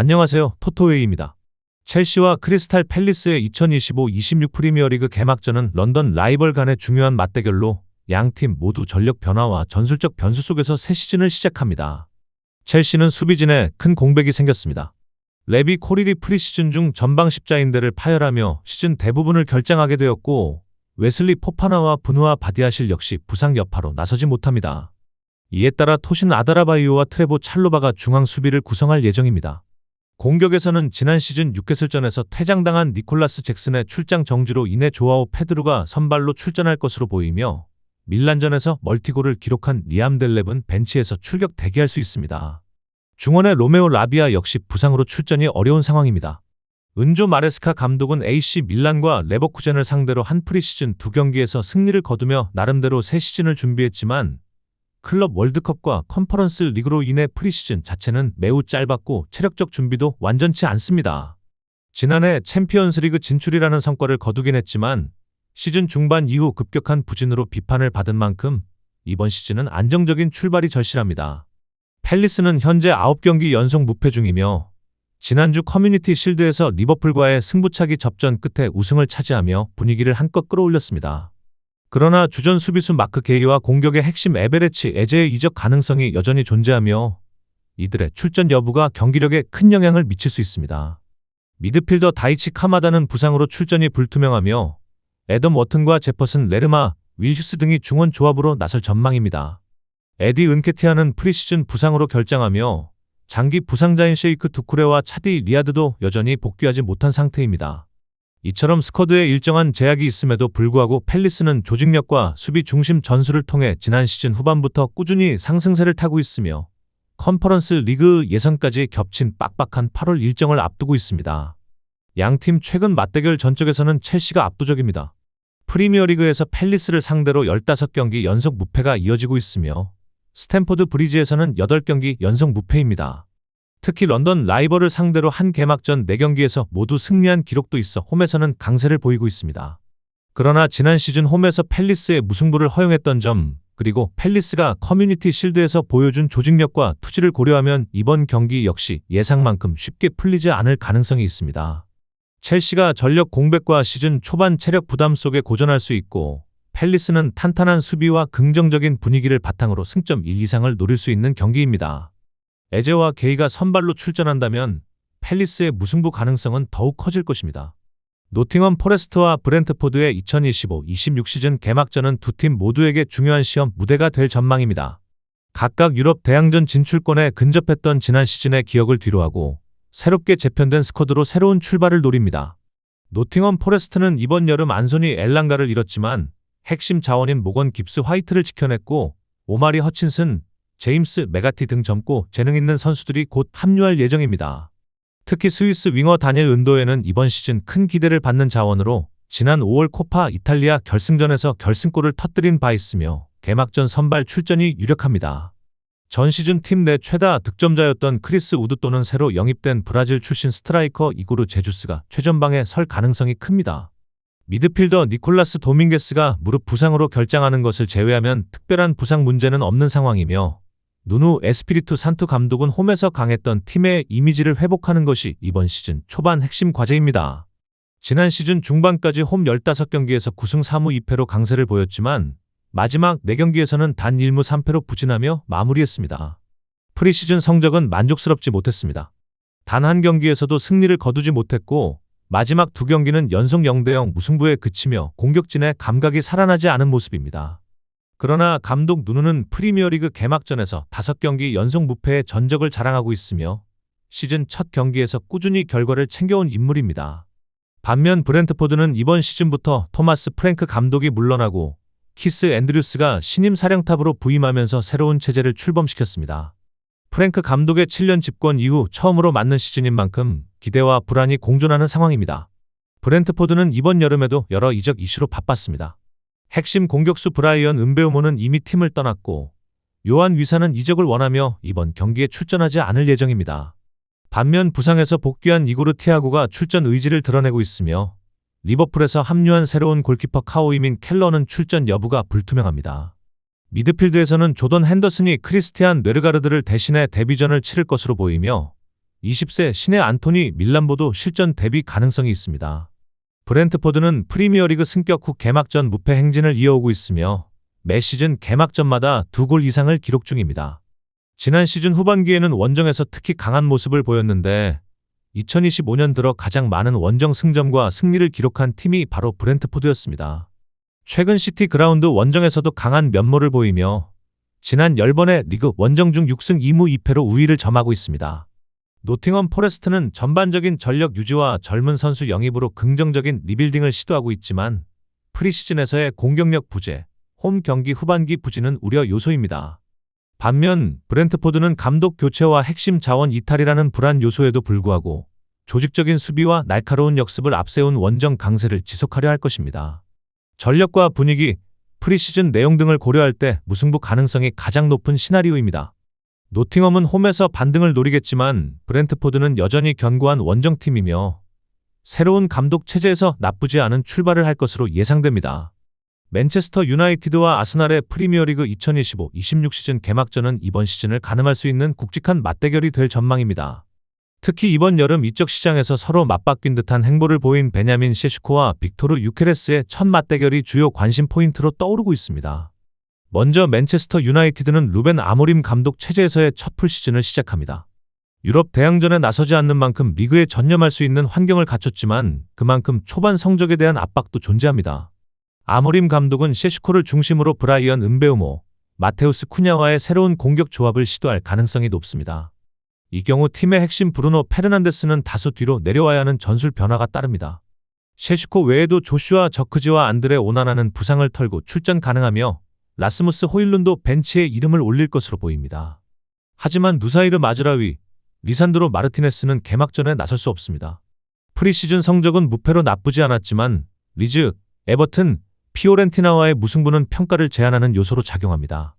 안녕하세요. 토토웨이입니다. 첼시와 크리스탈 팰리스의 2025-26 프리미어리그 개막전은 런던 라이벌 간의 중요한 맞대결로 양 팀 모두 전력 변화와 전술적 변수 속에서 새 시즌을 시작합니다. 첼시는 수비진에 큰 공백이 생겼습니다. 레비 코릴이 프리시즌 중 전방 십자인대를 파열하며 시즌 대부분을 결정하게 되었고 웨슬리 포파나와 분우아 바디아실 역시 부상 여파로 나서지 못합니다. 이에 따라 토신 아다라바이오와 트레보 찰로바가 중앙 수비를 구성할 예정입니다. 공격에서는 지난 시즌 6개설전에서 퇴장당한 니콜라스 잭슨의 출장 정지로 인해 조아오 페드루가 선발로 출전할 것으로 보이며 밀란전에서 멀티골을 기록한 리암 델렙은 벤치에서 출격 대기할 수 있습니다. 중원의 로메오 라비아 역시 부상으로 출전이 어려운 상황입니다. 은조 마레스카 감독은 AC 밀란과 레버쿠젠을 상대로 한 프리시즌 두 경기에서 승리를 거두며 나름대로 새 시즌을 준비했지만 클럽 월드컵과 컨퍼런스 리그로 인해 프리시즌 자체는 매우 짧았고 체력적 준비도 완전치 않습니다. 지난해 챔피언스 리그 진출이라는 성과를 거두긴 했지만 시즌 중반 이후 급격한 부진으로 비판을 받은 만큼 이번 시즌은 안정적인 출발이 절실합니다. 팰리스는 현재 9경기 연속 무패 중이며 지난주 커뮤니티 실드에서 리버풀과의 승부차기 접전 끝에 우승을 차지하며 분위기를 한껏 끌어올렸습니다. 그러나 주전 수비수 마크 게이와 공격의 핵심 에베레치 에제의 이적 가능성이 여전히 존재하며 이들의 출전 여부가 경기력에 큰 영향을 미칠 수 있습니다. 미드필더 다이치 카마다는 부상으로 출전이 불투명하며 애덤 워튼과 제퍼슨 레르마, 윌휴스 등이 중원 조합으로 나설 전망입니다. 에디 은케티아는 프리시즌 부상으로 결장하며 장기 부상자인 셰이크 두쿠레와 차디 리아드도 여전히 복귀하지 못한 상태입니다. 이처럼 스쿼드에 일정한 제약이 있음에도 불구하고 팰리스는 조직력과 수비 중심 전술을 통해 지난 시즌 후반부터 꾸준히 상승세를 타고 있으며 컨퍼런스 리그 예선까지 겹친 빡빡한 8월 일정을 앞두고 있습니다. 양팀 최근 맞대결 전적에서는 첼시가 압도적입니다. 프리미어리그에서 팰리스를 상대로 15경기 연속 무패가 이어지고 있으며 스탠포드 브리지에서는 8경기 연속 무패입니다. 특히 런던 라이벌을 상대로 한 개막전 4경기에서 모두 승리한 기록도 있어 홈에서는 강세를 보이고 있습니다. 그러나 지난 시즌 홈에서 팰리스의 무승부를 허용했던 점, 그리고 팰리스가 커뮤니티 실드에서 보여준 조직력과 투지를 고려하면 이번 경기 역시 예상만큼 쉽게 풀리지 않을 가능성이 있습니다. 첼시가 전력 공백과 시즌 초반 체력 부담 속에 고전할 수 있고 팰리스는 탄탄한 수비와 긍정적인 분위기를 바탕으로 승점 1 이상을 노릴 수 있는 경기입니다. 에제와 게이가 선발로 출전한다면 팰리스의 무승부 가능성은 더욱 커질 것입니다. 노팅엄 포레스트와 브렌트포드의 2025-26 시즌 개막전은 두 팀 모두에게 중요한 시험 무대가 될 전망입니다. 각각 유럽 대항전 진출권에 근접했던 지난 시즌의 기억을 뒤로하고 새롭게 재편된 스쿼드로 새로운 출발을 노립니다. 노팅엄 포레스트는 이번 여름 안소니 엘랑가를 잃었지만 핵심 자원인 모건 깁스 화이트를 지켜냈고 오마리 허친슨, 제임스 메가티 등 젊고 재능 있는 선수들이 곧 합류할 예정입니다. 특히 스위스 윙어 다니엘 은도에는 이번 시즌 큰 기대를 받는 자원으로 지난 5월 코파 이탈리아 결승전에서 결승골을 터뜨린 바 있으며 개막전 선발 출전이 유력합니다. 전 시즌 팀 내 최다 득점자였던 크리스 우드 또는 새로 영입된 브라질 출신 스트라이커 이고르 제주스가 최전방에 설 가능성이 큽니다. 미드필더 니콜라스 도밍게스가 무릎 부상으로 결장하는 것을 제외하면 특별한 부상 문제는 없는 상황이며 누누 에스피리투 산투 감독은 홈에서 강했던 팀의 이미지를 회복하는 것이 이번 시즌 초반 핵심 과제입니다. 지난 시즌 중반까지 홈 15경기에서 9승 3무 2패로 강세를 보였지만 마지막 4경기에서는 단 1무 3패로 부진하며 마무리했습니다. 프리시즌 성적은 만족스럽지 못했습니다. 단 한 경기에서도 승리를 거두지 못했고 마지막 두 경기는 연속 0대0 무승부에 그치며 공격진의 감각이 살아나지 않은 모습입니다. 그러나 감독 누누는 프리미어리그 개막전에서 5경기 연속 무패의 전적을 자랑하고 있으며 시즌 첫 경기에서 꾸준히 결과를 챙겨온 인물입니다. 반면 브렌트포드는 이번 시즌부터 토마스 프랭크 감독이 물러나고 키스 앤드류스가 신임 사령탑으로 부임하면서 새로운 체제를 출범시켰습니다. 프랭크 감독의 7년 집권 이후 처음으로 맞는 시즌인 만큼 기대와 불안이 공존하는 상황입니다. 브렌트포드는 이번 여름에도 여러 이적 이슈로 바빴습니다. 핵심 공격수 브라이언 은베우모는 이미 팀을 떠났고 요한 위사는 이적을 원하며 이번 경기에 출전하지 않을 예정입니다. 반면 부상에서 복귀한 이고르 티아고가 출전 의지를 드러내고 있으며 리버풀에서 합류한 새로운 골키퍼 카오이민 켈러는 출전 여부가 불투명합니다. 미드필드에서는 조던 핸더슨이 크리스티안 뇌르가르드를 대신해 데뷔전을 치를 것으로 보이며 20세 신의 안토니 밀란보도 실전 대비 가능성이 있습니다. 브렌트포드는 프리미어리그 승격 후 개막전 무패 행진을 이어오고 있으며 매 시즌 개막전마다 두 골 이상을 기록 중입니다. 지난 시즌 후반기에는 원정에서 특히 강한 모습을 보였는데 2025년 들어 가장 많은 원정 승점과 승리를 기록한 팀이 바로 브렌트포드였습니다. 최근 시티 그라운드 원정에서도 강한 면모를 보이며 지난 10번의 리그 원정 중 6승 2무 2패로 우위를 점하고 있습니다. 노팅엄 포레스트는 전반적인 전력 유지와 젊은 선수 영입으로 긍정적인 리빌딩을 시도하고 있지만 프리시즌에서의 공격력 부재, 홈 경기 후반기 부진은 우려 요소입니다. 반면 브렌트포드는 감독 교체와 핵심 자원 이탈이라는 불안 요소에도 불구하고 조직적인 수비와 날카로운 역습을 앞세운 원정 강세를 지속하려 할 것입니다. 전력과 분위기, 프리시즌 내용 등을 고려할 때 무승부 가능성이 가장 높은 시나리오입니다. 노팅엄은 홈에서 반등을 노리겠지만 브렌트포드는 여전히 견고한 원정팀이며 새로운 감독 체제에서 나쁘지 않은 출발을 할 것으로 예상됩니다. 맨체스터 유나이티드와 아스날의 프리미어리그 2025-26 시즌 개막전은 이번 시즌을 가늠할 수 있는 굵직한 맞대결이 될 전망입니다. 특히 이번 여름 이적 시장에서 서로 맞바뀐 듯한 행보를 보인 베냐민 셰슈코와 빅토르 유케레스의 첫 맞대결이 주요 관심 포인트로 떠오르고 있습니다. 먼저 맨체스터 유나이티드는 루벤 아모림 감독 체제에서의 첫 풀 시즌을 시작합니다. 유럽 대항전에 나서지 않는 만큼 리그에 전념할 수 있는 환경을 갖췄지만 그만큼 초반 성적에 대한 압박도 존재합니다. 아모림 감독은 셰슈코를 중심으로 브라이언 은베우모, 마테우스 쿠냐와의 새로운 공격 조합을 시도할 가능성이 높습니다. 이 경우 팀의 핵심 브루노 페르난데스는 다소 뒤로 내려와야 하는 전술 변화가 따릅니다. 셰슈코 외에도 조슈아 저크지와 안드레 오나나는 부상을 털고 출전 가능하며 라스무스 호일룬도 벤치에 이름을 올릴 것으로 보입니다. 하지만 누사이르 마즈라위, 리산드로 마르티네스는 개막전에 나설 수 없습니다. 프리시즌 성적은 무패로 나쁘지 않았지만 리즈, 에버튼, 피오렌티나와의 무승부는 평가를 제한하는 요소로 작용합니다.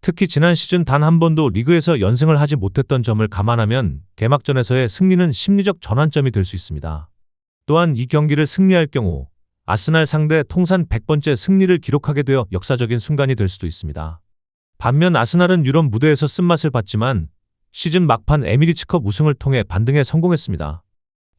특히 지난 시즌 단 한 번도 리그에서 연승을 하지 못했던 점을 감안하면 개막전에서의 승리는 심리적 전환점이 될 수 있습니다. 또한 이 경기를 승리할 경우 아스날 상대 통산 100번째 승리를 기록하게 되어 역사적인 순간이 될 수도 있습니다. 반면 아스날은 유럽 무대에서 쓴맛을 봤지만 시즌 막판 에미리츠컵 우승을 통해 반등에 성공했습니다.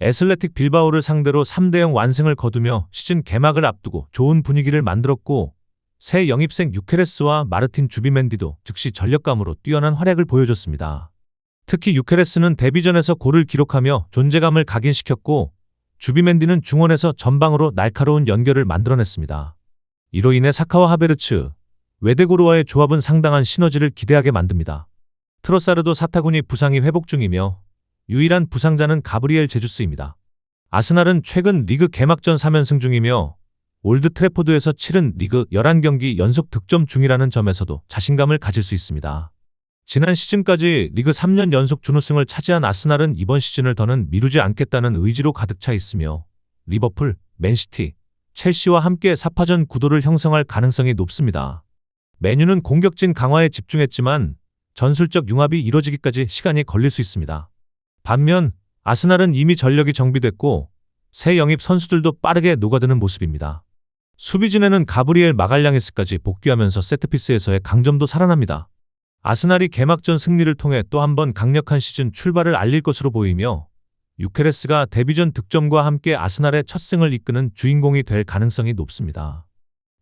애슬레틱 빌바오를 상대로 3대0 완승을 거두며 시즌 개막을 앞두고 좋은 분위기를 만들었고 새 영입생 유케레스와 마르틴 주비맨디도 즉시 전력감으로 뛰어난 활약을 보여줬습니다. 특히 유케레스는 데뷔전에서 골을 기록하며 존재감을 각인시켰고 주비맨디는 중원에서 전방으로 날카로운 연결을 만들어냈습니다. 이로 인해 사카와 하베르츠, 웨데고르와의 조합은 상당한 시너지를 기대하게 만듭니다. 트로사르도 사타군이 부상이 회복 중이며 유일한 부상자는 가브리엘 제주스입니다. 아스날은 최근 리그 개막전 3연승 중이며 올드 트래포드에서 치른 리그 11경기 연속 득점 중이라는 점에서도 자신감을 가질 수 있습니다. 지난 시즌까지 리그 3년 연속 준우승을 차지한 아스날은 이번 시즌을 더는 미루지 않겠다는 의지로 가득 차 있으며 리버풀, 맨시티, 첼시와 함께 4파전 구도를 형성할 가능성이 높습니다. 메뉴는 공격진 강화에 집중했지만 전술적 융합이 이뤄지기까지 시간이 걸릴 수 있습니다. 반면 아스날은 이미 전력이 정비됐고 새 영입 선수들도 빠르게 녹아드는 모습입니다. 수비진에는 가브리엘 마갈량에스까지 복귀하면서 세트피스에서의 강점도 살아납니다. 아스날이 개막전 승리를 통해 또 한 번 강력한 시즌 출발을 알릴 것으로 보이며 유케레스가 데뷔전 득점과 함께 아스날의 첫 승을 이끄는 주인공이 될 가능성이 높습니다.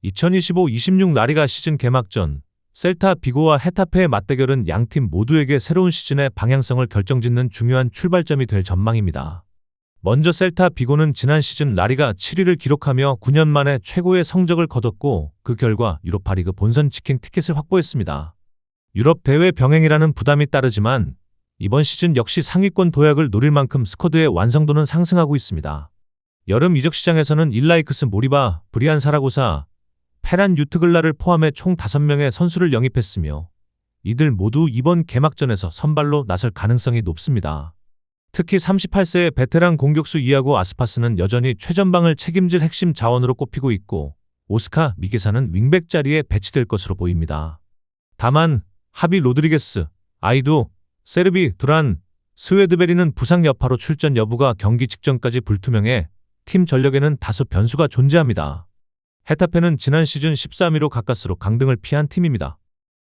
2025-26 라리가 시즌 개막전 셀타 비고와 헤타페의 맞대결은 양팀 모두에게 새로운 시즌의 방향성을 결정짓는 중요한 출발점이 될 전망입니다. 먼저 셀타 비고는 지난 시즌 라리가 7위를 기록하며 9년 만에 최고의 성적을 거뒀고 그 결과 유로파리그 본선 직행 티켓을 확보했습니다. 유럽 대회 병행이라는 부담이 따르지만 이번 시즌 역시 상위권 도약을 노릴 만큼 스쿼드의 완성도는 상승하고 있습니다. 여름 이적 시장에서는 일라이크스 모리바, 브리안 사라고사, 페란 유트글라를 포함해 총 5명의 선수를 영입했으며 이들 모두 이번 개막전에서 선발로 나설 가능성이 높습니다. 특히 38세의 베테랑 공격수 이아고 아스파스는 여전히 최전방을 책임질 핵심 자원으로 꼽히고 있고 오스카 미게사는 윙백 자리에 배치될 것으로 보입니다. 다만 하비 로드리게스, 아이두, 세르비, 두란, 스웨드베리는 부상 여파로 출전 여부가 경기 직전까지 불투명해 팀 전력에는 다소 변수가 존재합니다. 헤타페는 지난 시즌 13위로 가까스로 강등을 피한 팀입니다.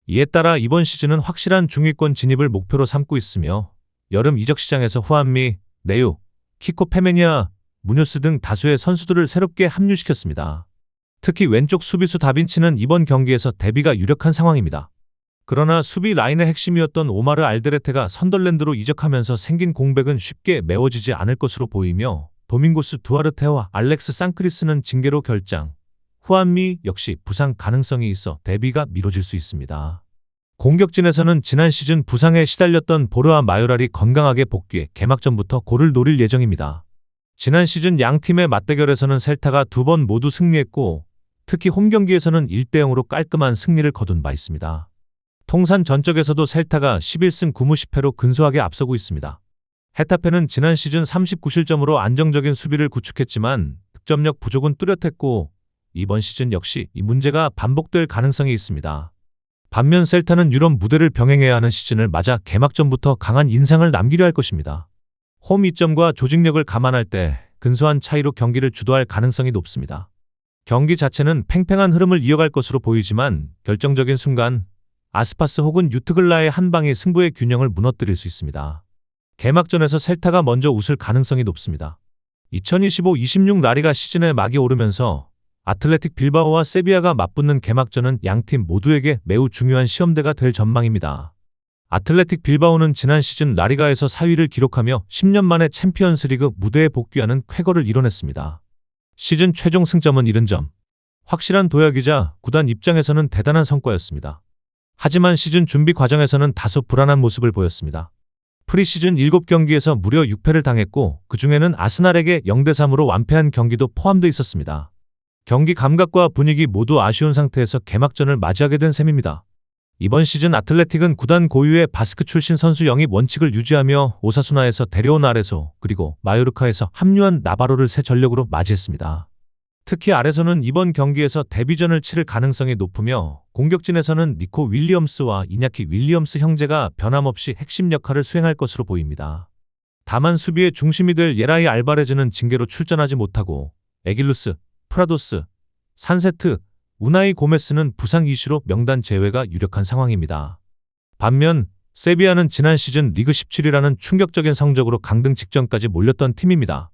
이에 따라 이번 시즌은 확실한 중위권 진입을 목표로 삼고 있으며 여름 이적 시장에서 후안미, 네유, 키코 페메니아, 무뇨스 등 다수의 선수들을 새롭게 합류시켰습니다. 특히 왼쪽 수비수 다빈치는 이번 경기에서 데뷔가 유력한 상황입니다. 그러나 수비 라인의 핵심이었던 오마르 알데레테가 선덜랜드로 이적하면서 생긴 공백은 쉽게 메워지지 않을 것으로 보이며 도밍고스 두아르테와 알렉스 산크리스는 징계로 결장, 후안미 역시 부상 가능성이 있어 데뷔가 미뤄질 수 있습니다. 공격진에서는 지난 시즌 부상에 시달렸던 보르아 마요랄이 건강하게 복귀해 개막전부터 골을 노릴 예정입니다. 지난 시즌 양 팀의 맞대결에서는 셀타가 두 번 모두 승리했고 특히 홈 경기에서는 1대 0으로 깔끔한 승리를 거둔 바 있습니다. 통산 전적에서도 셀타가 11승 9무 10패로 근소하게 앞서고 있습니다. 헤타페는 지난 시즌 39실점으로 안정적인 수비를 구축했지만 득점력 부족은 뚜렷했고 이번 시즌 역시 이 문제가 반복될 가능성이 있습니다. 반면 셀타는 유럽 무대를 병행해야 하는 시즌을 맞아 개막전부터 강한 인상을 남기려 할 것입니다. 홈 이점과 조직력을 감안할 때 근소한 차이로 경기를 주도할 가능성이 높습니다. 경기 자체는 팽팽한 흐름을 이어갈 것으로 보이지만 결정적인 순간 아스파스 혹은 유트글라의 한 방이 승부의 균형을 무너뜨릴 수 있습니다. 개막전에서 셀타가 먼저 웃을 가능성이 높습니다. 2025-26 라리가 시즌에 막이 오르면서 아틀레틱 빌바오와 세비야가 맞붙는 개막전은 양팀 모두에게 매우 중요한 시험대가 될 전망입니다. 아틀레틱 빌바오는 지난 시즌 라리가에서 4위를 기록하며 10년 만에 챔피언스리그 무대에 복귀하는 쾌거를 이뤄냈습니다. 시즌 최종 승점은 70점. 확실한 도약이자 구단 입장에서는 대단한 성과였습니다. 하지만 시즌 준비 과정에서는 다소 불안한 모습을 보였습니다. 프리시즌 7경기에서 무려 6패를 당했고 그 중에는 아스날에게 0대3으로 완패한 경기도 포함되어 있었습니다. 경기 감각과 분위기 모두 아쉬운 상태에서 개막전을 맞이하게 된 셈입니다. 이번 시즌 아틀레틱은 구단 고유의 바스크 출신 선수 영입 원칙을 유지하며 오사수나에서 데려온 아레소 그리고 마요르카에서 합류한 나바로를 새 전력으로 맞이했습니다. 특히 아레소는 이번 경기에서 데뷔전을 치를 가능성이 높으며 공격진에서는 니코 윌리엄스와 이냐키 윌리엄스 형제가 변함없이 핵심 역할을 수행할 것으로 보입니다. 다만 수비의 중심이 될 예라이 알바레즈는 징계로 출전하지 못하고 에길루스, 프라도스, 산세트, 우나이 고메스는 부상 이슈로 명단 제외가 유력한 상황입니다. 반면 세비야는 지난 시즌 리그 17위라는 충격적인 성적으로 강등 직전까지 몰렸던 팀입니다.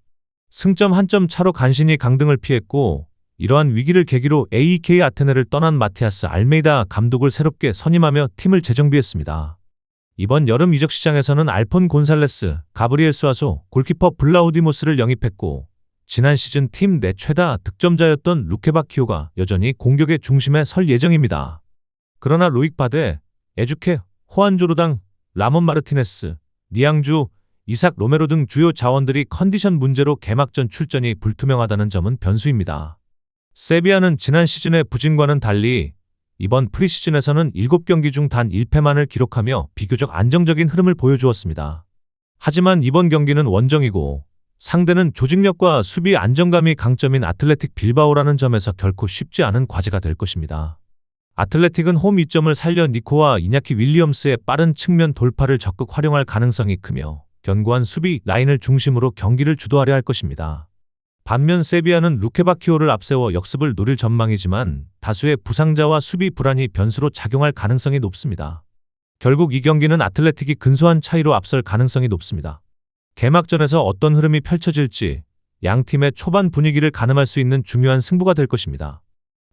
승점 한 점 차로 간신히 강등을 피했고 이러한 위기를 계기로 AEK 아테네를 떠난 마티아스 알메이다 감독을 새롭게 선임하며 팀을 재정비했습니다. 이번 여름 이적 시장에서는 알폰 곤살레스, 가브리엘 수아소, 골키퍼 블라우디모스를 영입했고 지난 시즌 팀 내 최다 득점자였던 루케바키오가 여전히 공격의 중심에 설 예정입니다. 그러나 로익 바데, 에주케, 호안조르당, 라몬 마르티네스, 니앙주, 이삭 로메로 등 주요 자원들이 컨디션 문제로 개막전 출전이 불투명하다는 점은 변수입니다. 세비야는 지난 시즌의 부진과는 달리 이번 프리시즌에서는 7경기 중 단 1패만을 기록하며 비교적 안정적인 흐름을 보여주었습니다. 하지만 이번 경기는 원정이고 상대는 조직력과 수비 안정감이 강점인 아틀레틱 빌바오라는 점에서 결코 쉽지 않은 과제가 될 것입니다. 아틀레틱은 홈 이점을 살려 니코와 이냐키 윌리엄스의 빠른 측면 돌파를 적극 활용할 가능성이 크며 견고한 수비 라인을 중심으로 경기를 주도하려 할 것입니다. 반면 세비야는 루케바키오를 앞세워 역습을 노릴 전망이지만 다수의 부상자와 수비 불안이 변수로 작용할 가능성이 높습니다. 결국 이 경기는 아틀레틱이 근소한 차이로 앞설 가능성이 높습니다. 개막전에서 어떤 흐름이 펼쳐질지 양 팀의 초반 분위기를 가늠할 수 있는 중요한 승부가 될 것입니다.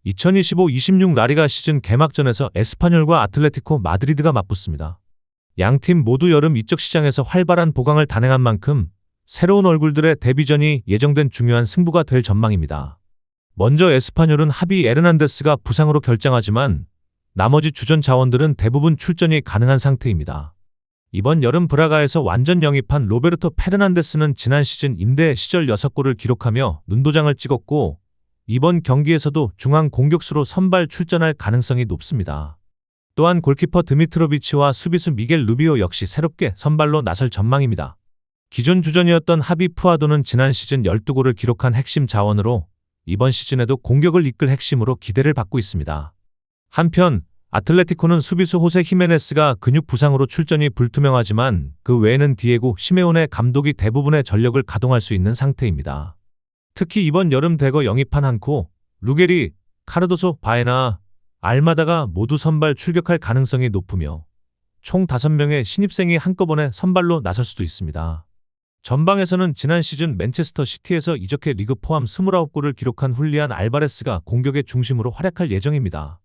2025-26 라리가 시즌 개막전에서 에스파뇰과 아틀레티코 마드리드가 맞붙습니다. 양팀 모두 여름 이적 시장에서 활발한 보강을 단행한 만큼 새로운 얼굴들의 데뷔전이 예정된 중요한 승부가 될 전망입니다. 먼저 에스파뇰은 하비 에르난데스가 부상으로 결장하지만 나머지 주전 자원들은 대부분 출전이 가능한 상태입니다. 이번 여름 브라가에서 완전 영입한 로베르토 페르난데스는 지난 시즌 임대 시절 6골을 기록하며 눈도장을 찍었고 이번 경기에서도 중앙 공격수로 선발 출전할 가능성이 높습니다. 또한 골키퍼 드미트로비치와 수비수 미겔 루비오 역시 새롭게 선발로 나설 전망입니다. 기존 주전이었던 하비 푸아도는 지난 시즌 12골을 기록한 핵심 자원으로 이번 시즌에도 공격을 이끌 핵심으로 기대를 받고 있습니다. 한편 아틀레티코는 수비수 호세 히메네스가 근육 부상으로 출전이 불투명하지만 그 외에는 디에고 시메온의 감독이 대부분의 전력을 가동할 수 있는 상태입니다. 특히 이번 여름 대거 영입한 한코, 루게리, 카르도소, 바에나, 알마다가 모두 선발 출격할 가능성이 높으며 총 5명의 신입생이 한꺼번에 선발로 나설 수도 있습니다. 전방에서는 지난 시즌 맨체스터 시티에서 이적해 리그 포함 29골을 기록한 훌리안 알바레스가 공격의 중심으로 활약할 예정입니다.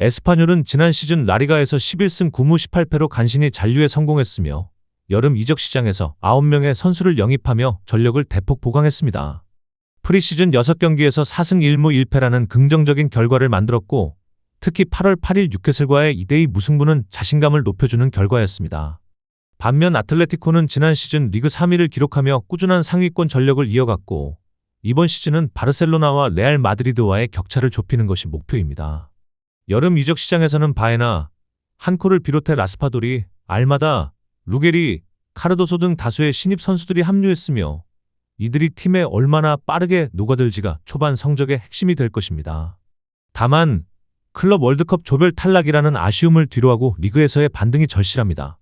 에스파뇰은 지난 시즌 라리가에서 11승 9무 18패로 간신히 잔류에 성공했으며 여름 이적 시장에서 9명의 선수를 영입하며 전력을 대폭 보강했습니다. 프리시즌 6경기에서 4승 1무 1패라는 긍정적인 결과를 만들었고 특히 8월 8일 뉴캐슬과의 2대2 무승부는 자신감을 높여주는 결과였습니다. 반면 아틀레티코는 지난 시즌 리그 3위를 기록하며 꾸준한 상위권 전력을 이어갔고 이번 시즌은 바르셀로나와 레알 마드리드와의 격차를 좁히는 것이 목표입니다. 여름 이적 시장에서는 바에나, 한코를 비롯해 라스파도리, 알마다, 루게리, 카르도소 등 다수의 신입 선수들이 합류했으며 이들이 팀에 얼마나 빠르게 녹아들지가 초반 성적의 핵심이 될 것입니다. 다만 클럽 월드컵 조별 탈락이라는 아쉬움을 뒤로하고 리그에서의 반등이 절실합니다.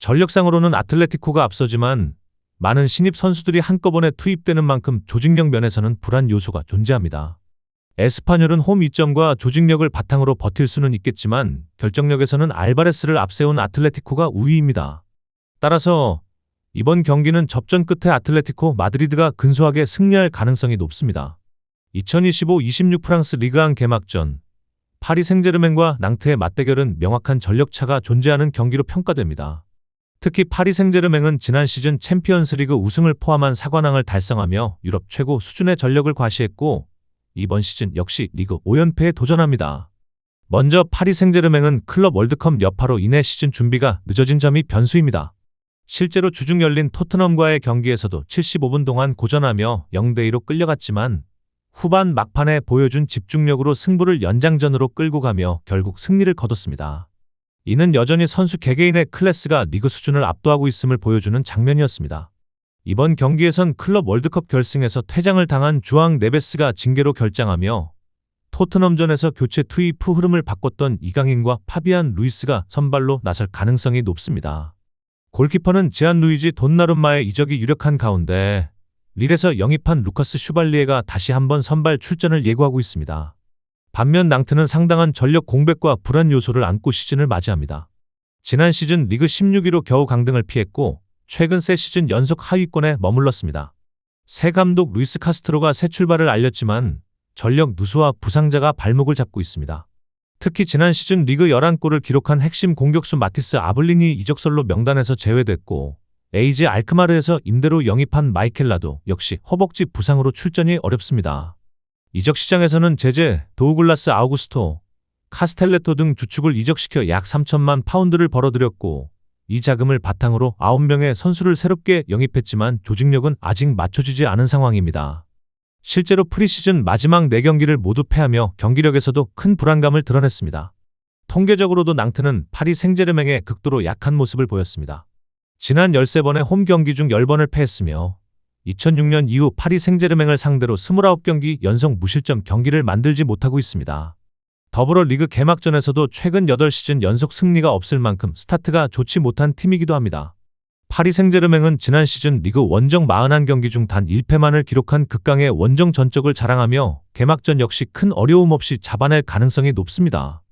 전력상으로는 아틀레티코가 앞서지만 많은 신입 선수들이 한꺼번에 투입되는 만큼 조직력 면에서는 불안 요소가 존재합니다. 에스파뇰은 홈 이점과 조직력을 바탕으로 버틸 수는 있겠지만 결정력에서는 알바레스를 앞세운 아틀레티코가 우위입니다. 따라서 이번 경기는 접전 끝에 아틀레티코 마드리드가 근소하게 승리할 가능성이 높습니다. 2025-26 프랑스 리그안 개막전 파리 생제르맹과 낭트의 맞대결은 명확한 전력차가 존재하는 경기로 평가됩니다. 특히 파리 생제르맹은 지난 시즌 챔피언스리그 우승을 포함한 사관왕을 달성하며 유럽 최고 수준의 전력을 과시했고 이번 시즌 역시 리그 5연패에 도전합니다. 먼저 파리 생제르맹은 클럽 월드컵 여파로 인해 시즌 준비가 늦어진 점이 변수입니다. 실제로 주중 열린 토트넘과의 경기에서도 75분 동안 고전하며 0대2로 끌려갔지만 후반 막판에 보여준 집중력으로 승부를 연장전으로 끌고 가며 결국 승리를 거뒀습니다. 이는 여전히 선수 개개인의 클래스가 리그 수준을 압도하고 있음을 보여주는 장면이었습니다. 이번 경기에선 클럽 월드컵 결승에서 퇴장을 당한 주앙 네베스가 징계로 결장하며 토트넘전에서 교체 투입 후 흐름을 바꿨던 이강인과 파비안 루이스가 선발로 나설 가능성이 높습니다. 골키퍼는 지안 루이지 돈나룸마의 이적이 유력한 가운데 릴에서 영입한 루카스 슈발리에가 다시 한번 선발 출전을 예고하고 있습니다. 반면 낭트는 상당한 전력 공백과 불안 요소를 안고 시즌을 맞이합니다. 지난 시즌 리그 16위로 겨우 강등을 피했고 최근 세 시즌 연속 하위권에 머물렀습니다. 새 감독 루이스 카스트로가 새 출발을 알렸지만 전력 누수와 부상자가 발목을 잡고 있습니다. 특히 지난 시즌 리그 11골을 기록한 핵심 공격수 마티스 아블린이 이적설로 명단에서 제외됐고 에이지 알크마르에서 임대로 영입한 마이켈라도 역시 허벅지 부상으로 출전이 어렵습니다. 이적 시장에서는 제제, 도우글라스 아우구스토, 카스텔레토 등 주축을 이적시켜 약 3천만 파운드를 벌어들였고 이 자금을 바탕으로 9명의 선수를 새롭게 영입했지만 조직력은 아직 맞춰지지 않은 상황입니다. 실제로 프리시즌 마지막 4경기를 모두 패하며 경기력에서도 큰 불안감을 드러냈습니다. 통계적으로도 낭트는 파리 생제르맹의 극도로 약한 모습을 보였습니다. 지난 13번의 홈 경기 중 10번을 패했으며 2006년 이후 파리 생제르맹을 상대로 29경기 연속 무실점 경기를 만들지 못하고 있습니다. 더불어 리그 개막전에서도 최근 8시즌 연속 승리가 없을 만큼 스타트가 좋지 못한 팀이기도 합니다. 파리 생제르맹은 지난 시즌 리그 원정 41경기 중 단 1패만을 기록한 극강의 원정 전적을 자랑하며 개막전 역시 큰 어려움 없이 잡아낼 가능성이 높습니다.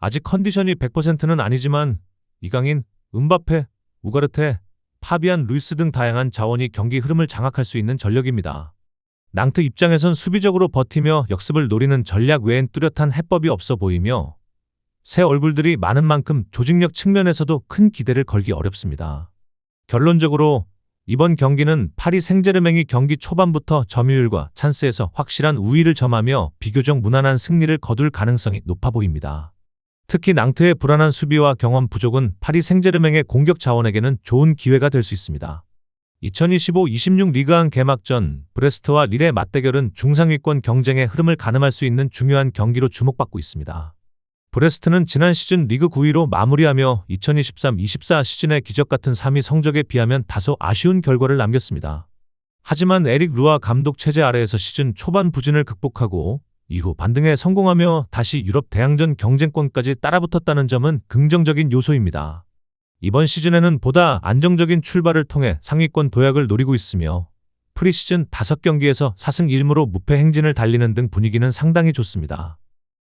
아직 컨디션이 100%는 아니지만 이강인, 은바페, 우가르테, 파비안 루이스 등 다양한 자원이 경기 흐름을 장악할 수 있는 전력입니다. 낭트 입장에선 수비적으로 버티며 역습을 노리는 전략 외엔 뚜렷한 해법이 없어 보이며 새 얼굴들이 많은 만큼 조직력 측면에서도 큰 기대를 걸기 어렵습니다. 결론적으로 이번 경기는 파리 생제르맹이 경기 초반부터 점유율과 찬스에서 확실한 우위를 점하며 비교적 무난한 승리를 거둘 가능성이 높아 보입니다. 특히 낭트의 불안한 수비와 경험 부족은 파리 생제르맹의 공격 자원에게는 좋은 기회가 될 수 있습니다. 2025-26 리그안 개막전 브레스트와 릴의 맞대결은 중상위권 경쟁의 흐름을 가늠할 수 있는 중요한 경기로 주목받고 있습니다. 브레스트는 지난 시즌 리그 9위로 마무리하며 2023-24 시즌의 기적 같은 3위 성적에 비하면 다소 아쉬운 결과를 남겼습니다. 하지만 에릭 루아 감독 체제 아래에서 시즌 초반 부진을 극복하고 이후 반등에 성공하며 다시 유럽 대항전 경쟁권까지 따라붙었다는 점은 긍정적인 요소입니다. 이번 시즌에는 보다 안정적인 출발을 통해 상위권 도약을 노리고 있으며 프리시즌 5경기에서 4승 1무로 무패 행진을 달리는 등 분위기는 상당히 좋습니다.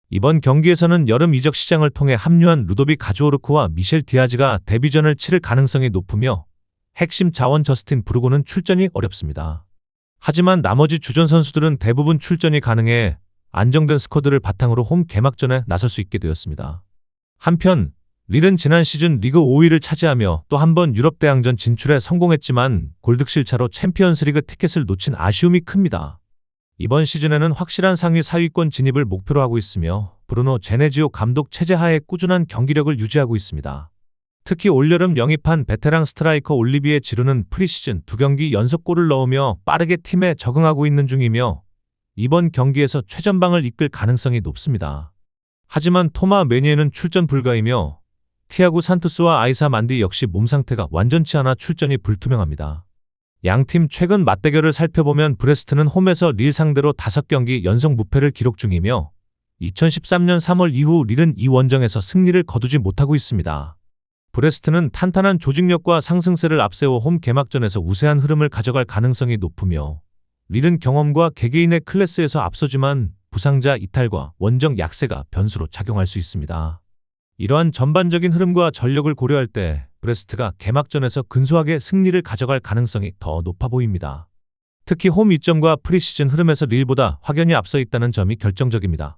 이번 경기에서는 여름 이적 시장을 통해 합류한 루도빅 가주오르크와 미셸 디아즈가 데뷔전을 치를 가능성이 높으며 핵심 자원 저스틴 브루고는 출전이 어렵습니다. 하지만 나머지 주전 선수들은 대부분 출전이 가능해 안정된 스쿼드를 바탕으로 홈 개막전에 나설 수 있게 되었습니다. 한편 릴은 지난 시즌 리그 5위를 차지하며 또 한 번 유럽 대항전 진출에 성공했지만 골득실차로 챔피언스리그 티켓을 놓친 아쉬움이 큽니다. 이번 시즌에는 확실한 상위 4위권 진입을 목표로 하고 있으며 브루노 제네지오 감독 체제 하에 꾸준한 경기력을 유지하고 있습니다. 특히 올여름 영입한 베테랑 스트라이커 올리비에 지루는 프리시즌 두 경기 연속골을 넣으며 빠르게 팀에 적응하고 있는 중이며 이번 경기에서 최전방을 이끌 가능성이 높습니다. 하지만 토마 메니에는 출전 불가이며 티아구 산토스와 아이사 만디 역시 몸 상태가 완전치 않아 출전이 불투명합니다. 양팀 최근 맞대결을 살펴보면 브레스트는 홈에서 릴 상대로 5경기 연속 무패를 기록 중이며 2013년 3월 이후 릴은 이 원정에서 승리를 거두지 못하고 있습니다. 브레스트는 탄탄한 조직력과 상승세를 앞세워 홈 개막전에서 우세한 흐름을 가져갈 가능성이 높으며 릴은 경험과 개개인의 클래스에서 앞서지만 부상자 이탈과 원정 약세가 변수로 작용할 수 있습니다. 이러한 전반적인 흐름과 전력을 고려할 때 브레스트가 개막전에서 근소하게 승리를 가져갈 가능성이 더 높아 보입니다. 특히 홈 이점과 프리시즌 흐름에서 릴보다 확연히 앞서 있다는 점이 결정적입니다.